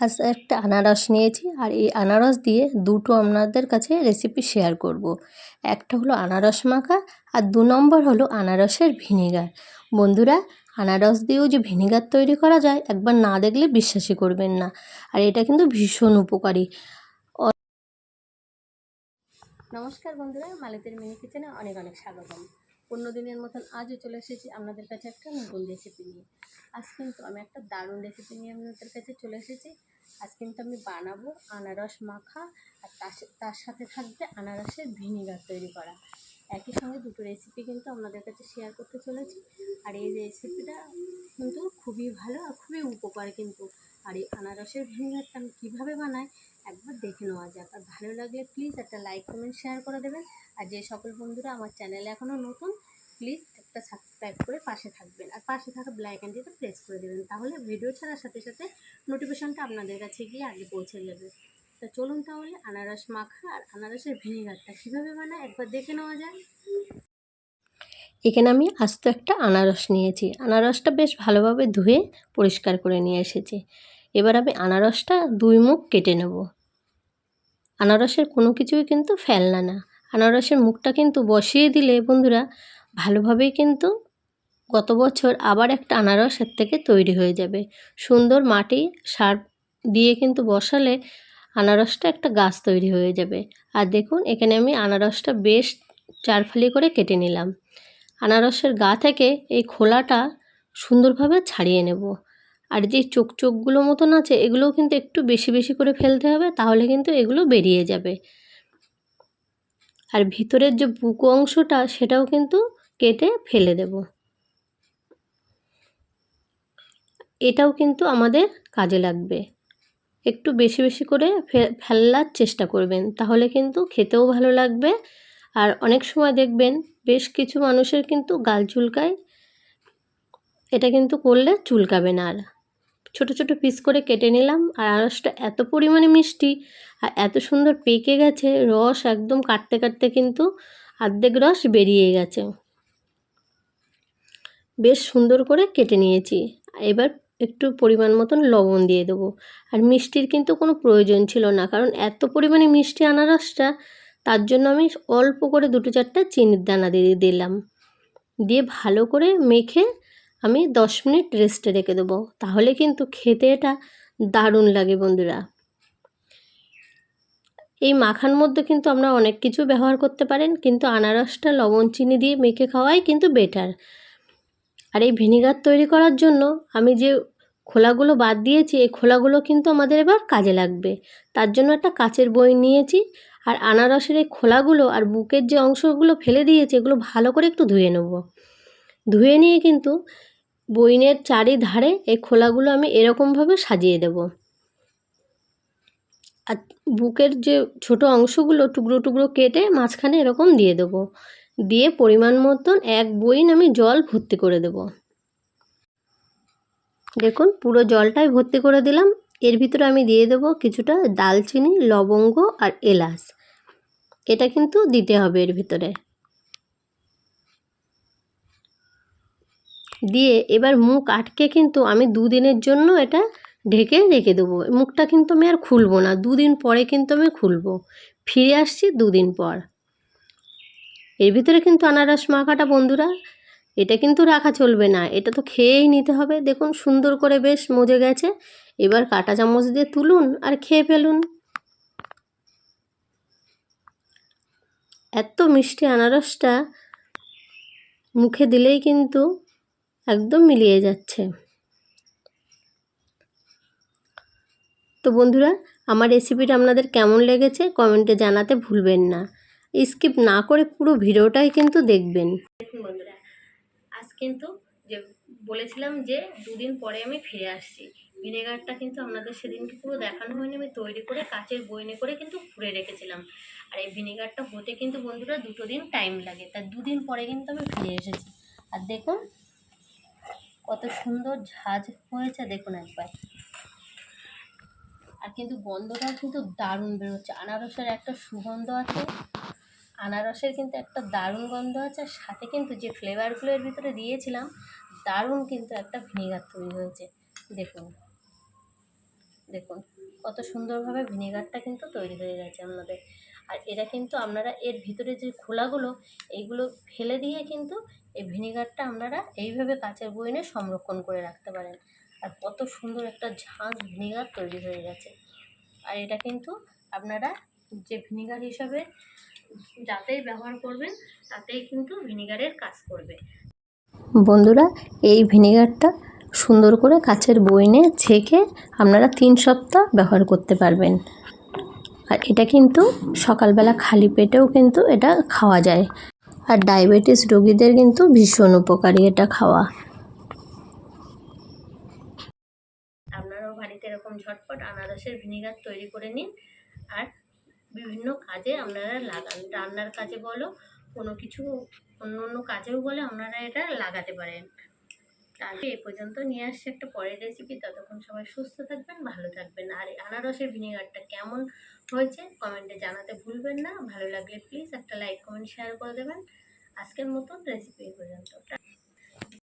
আজ একটা আনারস নিয়েছি আর এই আনারস দিয়ে দুটো আপনাদের কাছে রেসিপি শেয়ার করব। একটা হলো আনারস মাখা আর দু নম্বর হলো আনারসের ভিনেগার বন্ধুরা, আনারস দিয়েও যে ভিনেগার তৈরি করা যায়, একবার না দেখলে বিশ্বাসই করবেন না। আর এটা কিন্তু ভীষণ উপকারী। নমস্কার বন্ধুরা, মালিতের মিনি কিচেনে অনেক অনেক স্বাগতম। অন্য দিনের মতন আজও চলে এসেছি আপনাদের কাছে একটা নতুন রেসিপি নিয়ে। আজ কিন্তু আমি একটা দারুণ রেসিপি নিয়ে আপনাদের কাছে চলে এসেছি। আজ কিন্তু আমি বানাবো আনারস মাখা আর তার সাথে থাকবে আনারসের ভিনিগার তৈরি করা। একই সঙ্গে দুটো রেসিপি কিন্তু আপনাদের কাছে শেয়ার করতে চলেছি। আর এই রেসিপিটা কিন্তু খুবই ভালো আর খুবই উপকার কিন্তু আর এই আনারসের ভিনিগারটা আমি কীভাবে বানাই একবার দেখে নেওয়া যাক। আর ভালো লাগলে প্লিজ একটা লাইক কমেন্ট শেয়ার করে দেবেন। আর যে সকল বন্ধুরা আমার চ্যানেলে এখনও নতুন প্লিজ একটা সাবস্ক্রাইব করে পাশে থাকবেন। আর পাশে থাকা ব্ল্যাক অ্যান্ড অ্যান্ডিটা প্রেস করে দেবেন। তাহলে ভিডিও ছাড়ার সাথে সাথে নোটিফিকেশনটা আপনাদের কাছে গিয়ে আগে পৌঁছে যাবে। তো চলুন তাহলে আনারস মাখা আর আনারসের ভিনেগারটা কীভাবে বানায় একবার দেখে নেওয়া যায় এখানে আমি আস্ত একটা আনারস নিয়েছি। আনারসটা বেশ ভালোভাবে ধুয়ে পরিষ্কার করে নিয়ে এসেছি। এবার আমি আনারসটা দুই মুখ কেটে নেব। আনারসের কোনো কিছুই কিন্তু ফেলনা না। আনারসের মুখটা কিন্তু বসিয়ে দিলে বন্ধুরা, ভালোভাবেই কিন্তু গত বছর আবার একটা আনারস এর থেকে তৈরি হয়ে যাবে। সুন্দর মাটি সার দিয়ে কিন্তু বসালে আনারসটা একটা গাছ তৈরি হয়ে যাবে। আর দেখুন, এখানে আমি আনারসটা বেশ চারফালি করে কেটে নিলাম। আনারসের গা থেকে এই খোলাটা সুন্দরভাবে ছাড়িয়ে নেব। আর যে চোখ চোখগুলো মতন আছে, এগুলোও কিন্তু একটু বেশি বেশি করে ফেলতে হবে, তাহলে কিন্তু এগুলো বেরিয়ে যাবে। আর ভিতরের যে বুকো অংশটা, সেটাও কিন্তু কেটে ফেলে দেব। এটাও কিন্তু আমাদের কাজে লাগবে। একটু বেশি বেশি করে ফেলার চেষ্টা করবেন, তাহলে কিন্তু খেতেও ভালো লাগবে। আর অনেক সময় দেখবেন, বেশ কিছু মানুষের কিন্তু গাল চুলকায়, এটা কিন্তু করলে চুলকাবে না আর। ছোট ছোট পিস করে কেটে নিলাম। আর আনারসটা এত পরিমাণে মিষ্টি আর এত সুন্দর পেকে গেছে, রস একদম কাটতে কাটতে কিন্তু অর্ধেক রস বেরিয়ে গেছে। বেশ সুন্দর করে কেটে নিয়েছি। এবার একটু পরিমাণ মতন লবণ দিয়ে দেবো। আর মিষ্টির কিন্তু কোনো প্রয়োজন ছিল না, কারণ এত পরিমাণে মিষ্টি আনারসটা, তার জন্য আমি অল্প করে দুটো চারটা চিনির দানা দিয়ে দিলাম। দিয়ে ভালো করে মেখে আমি দশ মিনিট রেস্টে রেখে দেবো। তাহলে কিন্তু খেতে এটা দারুণ লাগে বন্ধুরা। এই মাখার মধ্যে কিন্তু আমরা অনেক কিছু ব্যবহার করতে পারেন, কিন্তু আনারসটা লবণ চিনি দিয়ে মেখে খাওয়াই কিন্তু বেটার আর এই ভিনিগার তৈরি করার জন্য আমি যে খোলাগুলো বাদ দিয়েছি, এই খোলাগুলো কিন্তু আমাদের এবার কাজে লাগবে। তার জন্য একটা কাচের বই নিয়েছি, আর আনারসের এই খোলাগুলো আর বুকের যে অংশগুলো ফেলে দিয়েছি, এগুলো ভালো করে একটু ধুয়ে নেব। ধুয়ে নিয়ে কিন্তু বইনের চারিধারে এই খোলাগুলো আমি এরকমভাবে সাজিয়ে দেব। আর বুকের যে ছোট অংশগুলো টুকরো টুকরো কেটে মাঝখানে এরকম দিয়ে দেবো। দিয়ে পরিমাণ মতন এক বইন আমি জল ভর্তি করে দেব। দেখুন, পুরো জলটাই ভর্তি করে দিলাম। এর ভিতরে আমি দিয়ে দেবো কিছুটা দালচিনি, লবঙ্গ আর এলাচ। এটা কিন্তু দিতে হবে এর ভিতরে। দিয়ে এবার মুখ আটকে কিন্তু আমি দুদিনের জন্য এটা ঢেকে রেখে দেবো। মুখটা কিন্তু আমি আর খুলবো না, দুদিন পরে কিন্তু আমি খুলবো। ফিরে আসছি দুদিন পর। এর ভিতরে কিন্তু আনারস মাখাটা বন্ধুরা, এটা কিন্তু রাখা চলবে না, এটা তো খেয়েই নিতে হবে। দেখুন সুন্দর করে বেশ মজে গেছে। এবার কাটা চামচ দিয়ে তুলুন আর খেয়ে ফেলুন। এত মিষ্টি আনারসটা মুখে দিলেই কিন্তু একদম মিলিয়ে যাচ্ছে। তো বন্ধুরা, আমার রেসিপিটা আপনাদের কেমন লেগেছে কমেন্টে জানাতে ভুলবেন না। স্কিপ না করে পুরো ভিডিওটাই কিন্তু দেখবেন। বন্ধুরা, আজ কিন্তু যে বলেছিলাম যে দুদিন পরে আমি ফিরে আসছি। ভিনেগারটা কিন্তু আপনাদের সেদিনকে পুরো দেখানো হয়নি, আমি তৈরি করে কাচের বইনে করে কিন্তু ফুড়ে রেখেছিলাম। আর এই ভিনেগারটা হতে কিন্তু বন্ধুরা দুটো দিন টাইম লাগে তার দুদিন পরে কিন্তু আমি ফিরে এসেছি। আর দেখুন কত সুন্দর ঝাঁজ হয়েছে দেখুন একবার। আর কিন্তু গন্ধটাও কিন্তু দারুণ বেরোচ্ছে। আনারসের একটা সুগন্ধ আছে, আনারসের কিন্তু একটা দারুণ গন্ধ আছে, আর সাথে কিন্তু যে ফ্লেভারগুলো এর ভিতরে দিয়েছিলাম, দারুণ কিন্তু একটা ভিনেগার তৈরি হয়েছে। দেখুন দেখুন, কত সুন্দরভাবে ভিনেগারটা কিন্তু তৈরি হয়ে গেছে আপনাদের আর এটা কিন্তু আপনারা এর ভিতরে যে খোলাগুলো, এইগুলো ফেলে দিয়ে কিন্তু এই ভিনেগারটা আপনারা এইভাবে কাঁচের বইনে সংরক্ষণ করে রাখতে পারেন। আর কত সুন্দর একটা ঝাঁঝ ভিনেগার তৈরি হয়ে গেছে। আর এটা কিন্তু আপনারা যে ভিনেগার হিসাবে যাতেই ব্যবহার করবেন, তাতেই কিন্তু ভিনেগারের কাজ করবে। বন্ধুরা, এই ভিনেগারটা সুন্দর করে কাচের বইনে ছেঁকে আপনারা তিন সপ্তাহ ব্যবহার করতে পারবেন। আর এটা কিন্তু সকালবেলা খালি পেটেও কিন্তু এটা খাওয়া যায়। আর ডায়াবেটিস রোগীদের কিন্তু ভীষণ উপকারী এটা খাওয়া। আপনারাও বাড়িতে এরকম ঝটপট আনারসের ভিনেগার তৈরি করে নিন। আর বিভিন্ন কাজে আপনারা লাগান। রান্নার কাজে বলো, কোনো কিছু অন্য অন্য কাজেও বলে, আপনারা এটা লাগাতে পারেন। তাহলে এ পর্যন্ত নিয়ে আসছে একটা পরের রেসিপি ততক্ষণ সবাই সুস্থ থাকবেন, ভালো থাকবেন। আর আনারসের ভিনেগারটা কেমন হয়েছে কমেন্টে জানাতে ভুলবেন না। ভালো লাগলে প্লিজ একটা লাইক কমেন্ট শেয়ার করে দেবেন। আজকের মতন রেসিপি পর্যন্ত।